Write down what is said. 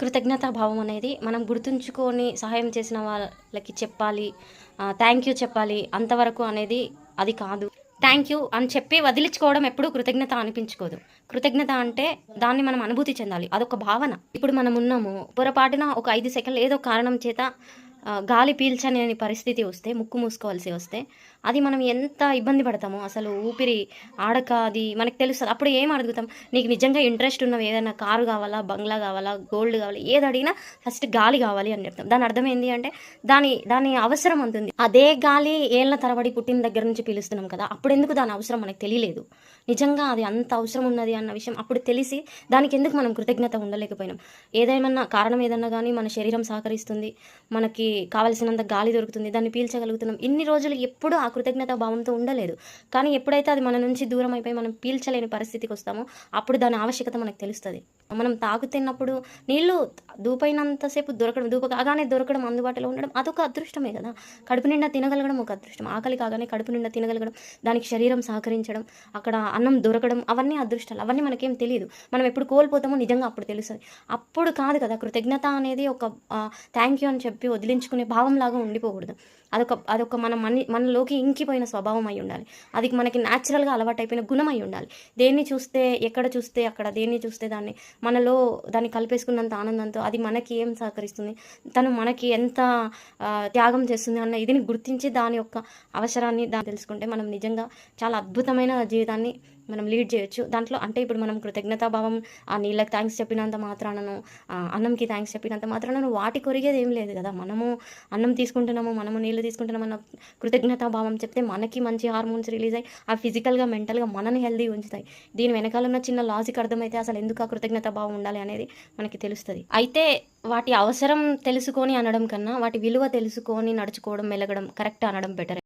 కృతజ్ఞతా భావం అనేది మనం గుర్తుంచుకొని సహాయం చేసిన వాళ్ళకి చెప్పాలి థ్యాంక్ యూ చెప్పాలి అంతవరకు అనేది అది కాదు. థ్యాంక్ యూ అని చెప్పి వదిలించుకోవడం ఎప్పుడూ కృతజ్ఞత అనిపించుకోదు. కృతజ్ఞత అంటే దాన్ని మనం అనుభూతి చెందాలి. అదొక భావన. ఇప్పుడు మనం ఉన్నాము. పొరపాటున ఒక ఐదు సెకండ్లు ఏదో కారణం చేత గాలి పీల్చని పరిస్థితి వస్తే ముక్కు మూసుకోవాల్సి వస్తే అది మనం ఎంత ఇబ్బంది పడతామో అసలు ఊపిరి ఆడక అది మనకు తెలుస్తుంది. అప్పుడు ఏం అడుగుతాం? నీకు నిజంగా ఇంట్రెస్ట్ ఉన్నవి ఏదైనా కారు కావాలా బంగ్లా కావాలా గోల్డ్ కావాలా ఏది అడిగినా ఫస్ట్ గాలి కావాలి అని చెప్తాం. దాని అర్థం ఏంటి అంటే దాని దాని అవసరం అంతుంది అదే గాలి ఏళ్ళ తరబడి పుట్టిన దగ్గర నుంచి పీలుస్తున్నాం కదా అప్పుడు ఎందుకు దాని అవసరం మనకు తెలియలేదు? నిజంగా అది అంత అవసరం ఉన్నది అన్న విషయం అప్పుడు తెలిసి దానికి ఎందుకు మనం కృతజ్ఞత ఉండలేకపోయినాం? ఏదేమన్నా కారణం ఏదన్నా కానీ మన శరీరం సహకరిస్తుంది మనకి కావలసినంత గాలి దొరుకుతుంది దాన్ని పీల్చగలుగుతున్నాం. ఇన్ని రోజులు ఎప్పుడూ ఆ కృతజ్ఞత భావంతో ఉండలేదు. కానీ ఎప్పుడైతే అది మన నుంచి దూరం అయిపోయి మనం పీల్చలేని పరిస్థితికి వస్తామో అప్పుడు దాని ఆవశ్యకత మనకు తెలుస్తుంది. మనం తాగుతున్నప్పుడు నీళ్ళు దూపైనంతసేపు దొరకడం దూప కాగానే దొరకడం అందుబాటులో ఉండడం అదొక అదృష్టమే కదా. కడుపు నిండా తినగలగడం ఒక అదృష్టం. ఆకలి కాగానే కడుపు నిండా తినగలగడం దానికి శరీరం సహకరించడం అక్కడ అన్నం దొరకడం అవన్నీ అదృష్టాలు. అవన్నీ మనకేం తెలియదు మనం ఎప్పుడు కోల్పోతామో నిజంగా అప్పుడు తెలుస్తుంది. అప్పుడు కాదు కదా కృతజ్ఞత అనేది ఒక థ్యాంక్ యూ అని చెప్పి వదిలించుకునే భావంలాగా ఉండిపోకూడదు. అదొక అదొక మన మన మనలోకి ఇంకిపోయిన స్వభావం అయి ఉండాలి. అది మనకి న్యాచురల్గా అలవాటు అయిపోయిన గుణం అయి ఉండాలి. దేన్ని చూస్తే ఎక్కడ చూస్తే అక్కడ దేన్ని చూస్తే దాన్ని మనలో దాన్ని కలిపేసుకున్నంత ఆనందంతో అది మనకి ఏం సహకరిస్తుంది? తను మనకి ఎంత త్యాగం చేస్తుంది అన్న ఇదిని గుర్తించి దాని యొక్క అవసరాన్ని దాన్ని తెలుసుకుంటే మనం నిజంగా చాలా అద్భుతమైన జీవితాన్ని మనం లీడ్ చేయొచ్చు. దాంట్లో అంటే ఇప్పుడు మనం కృతజ్ఞతాభావం ఆ నీళ్ళకి థ్యాంక్స్ చెప్పినంత మాత్రానను అన్నంకి థ్యాంక్స్ చెప్పినంత మాత్రానను వాటి కొరిగేది ఏం లేదు కదా. మనము అన్నం తీసుకుంటున్నాము మనము నీళ్ళు తీసుకుంటున్నాము అన్న కృతజ్ఞతాభావం చెప్తే మనకి మంచి హార్మోన్స్ రిలీజ్ అయ్యి ఆ ఫిజికల్గా మెంటల్గా మనని హెల్దీ ఉంచుతాయి. దీని వెనకాల ఉన్న చిన్న లాజిక్ అర్థమైతే అసలు ఎందుకు ఆ కృతజ్ఞతాభావం ఉండాలి అనేది మనకి తెలుస్తుంది. అయితే వాటి అవసరం తెలుసుకొని అనడం కన్నా వాటి విలువ తెలుసుకొని నడుచుకోవడం మెలగడం కరెక్ట్ అనడం బెటర్